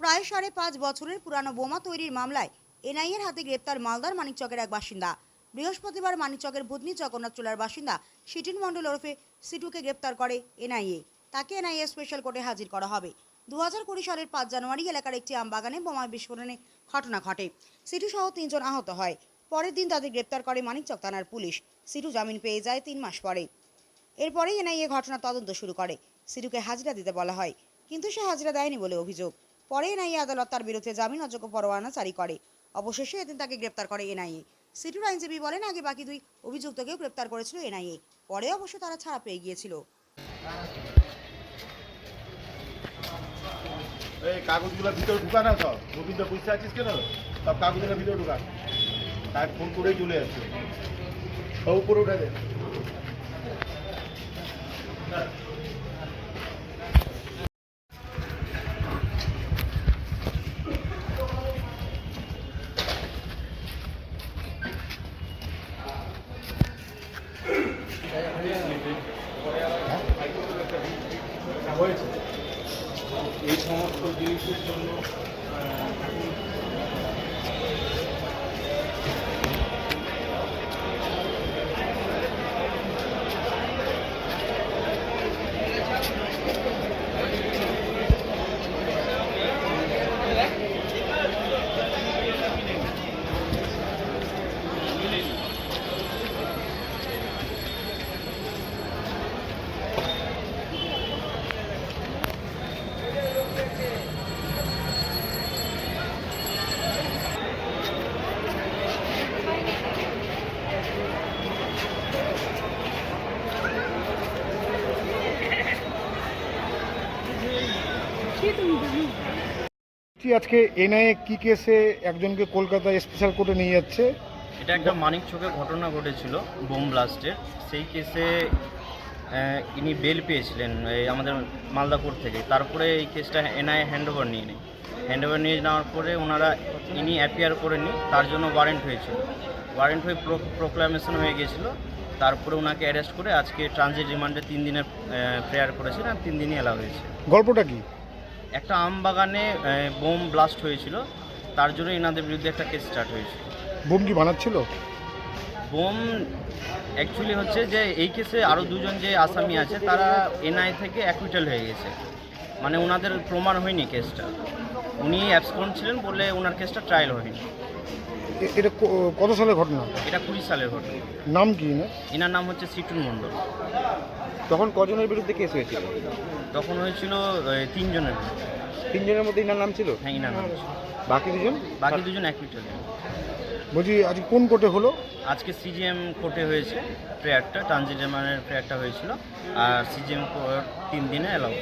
প্রায় সাড়ে পাঁচ বছরের পুরানো বোমা তৈরির মামলায় এনআইএর হাতে গ্রেপ্তার মালদার মানিকচকের এক বাসিন্দা। বৃহস্পতিবার মানিকচকের ভূতনি জগন্নাথ চুলার বাসিন্দা সিটিন মণ্ডল ওরফে সিটুকে গ্রেপ্তার করে এনআইএ। তাকে এনআইএ স্পেশাল কোর্টে হাজির করা হবে। দু হাজার কুড়ি সালের পাঁচ জানুয়ারি এলাকার একটি আমবাগানে বোমা বিস্ফোরণে ঘটনা ঘটে। সিটু সহ তিনজন আহত হয়। পরের দিন তাদের গ্রেপ্তার করে মানিকচক থানার পুলিশ। সিটু জামিন পেয়ে যায় তিন মাস পরে। এরপরেই এনআইএ ঘটনা তদন্ত শুরু করে। সিটুকে হাজিরা দিতে বলা হয়। কিন্তু সে হাজিরা দেয়নি বলে অভিযোগ। পরে এনআইএ আদালত তার বিরুদ্ধে জামিন অযোগ্য পরোয়ানা জারি করে। অবশেষে এদিন তাকে গ্রেপ্তার করে এনআইএ। সিটুর আইনজীবী বলেন, আগে বাকি দুই অভিযুক্তকেও গ্রেপ্তার করেছিল এনআইএ। পরে অবশ্য তারা ছাড়া পেয়ে গিয়েছিল। এই কাগজগুলো ভিতরে ঢুকা না সব? বুঝতে আছিস কেন? সব কাগজগুলো ভিতরে ঢুকা। তাই ফোন করেই চলে আসছে। সব উপরে উঠে দে এই সমস্ত জিনিসের জন্য আজকে এনআইএ কি কেসে একজনকে কলকাতা স্পেশাল কোর্টে নিয়ে যাচ্ছে? এটা একটা মানিক চোখে ঘটনা ঘটেছিল বোম ব্লাস্টের সেই কেসে ইনি বেল পেয়েছিলেন আমাদের মালদা কোর্ট থেকে। তারপরে এই কেসটা এনআইএ হ্যান্ড ওভার নিয়ে নেয়। হ্যান্ড ওভার নিয়ে নেওয়ার পরে ওনারা ইনি অ্যাপিয়ার করে করেনি তার জন্য ওয়ারেন্ট হয়েছিল। ওয়ারেন্ট হয়ে প্রোক্লামেশন হয়ে গিয়েছিল। তারপরে ওনাকে অ্যারেস্ট করে আজকে ট্রানজিট রিমান্ডে তিন দিনের প্রেয়ার করেছেন আর তিন দিনই এলাও হয়েছে। গল্পটা কি? একটা আম বাগানে বোম ব্লাস্ট হয়েছিল। তার জন্য এনাদের বিরুদ্ধে একটা কেস স্টার্ট হয়েছিল বোম কি বানাচ্ছিল? বোম অ্যাকচুয়ালি হচ্ছে যে এই কেসে আরও দুজন যে আসামি আছে তারা এনআই থেকে অ্যাকুইটাল হয়ে গেছে। মানে ওনাদের প্রমাণ হয়নি কেসটা উনি অ্যাবসকন ছিলেন বলে ওনার কেসটা ট্রায়াল হয়নি। এ- এটা ক- কত সালের ঘটনা? এটা কুড়ি সালের ঘটনা। নাম কি না এনার নাম হচ্ছে সিটুন মণ্ডল। তখন কজনের বিরুদ্ধে কেস হয়েছিল? তখন হয়েছিল এ, তিনজনের তিনজনের মধ্যে ইনার নাম ছিল? হ্যাঁ ইনার নাম ছিল। বাকি দুজন? বাকি দুজন অ্যাকুইটাল বলছি আজকে কোন কোর্টে হলো? আজকে সিজিএম কোর্টে হয়েছে প্রেয়ারটা ট্রানজিট প্রেয়ারটা হয়েছিল আর সিজিএম কোর্ট তিন দিনে অ্যালাউ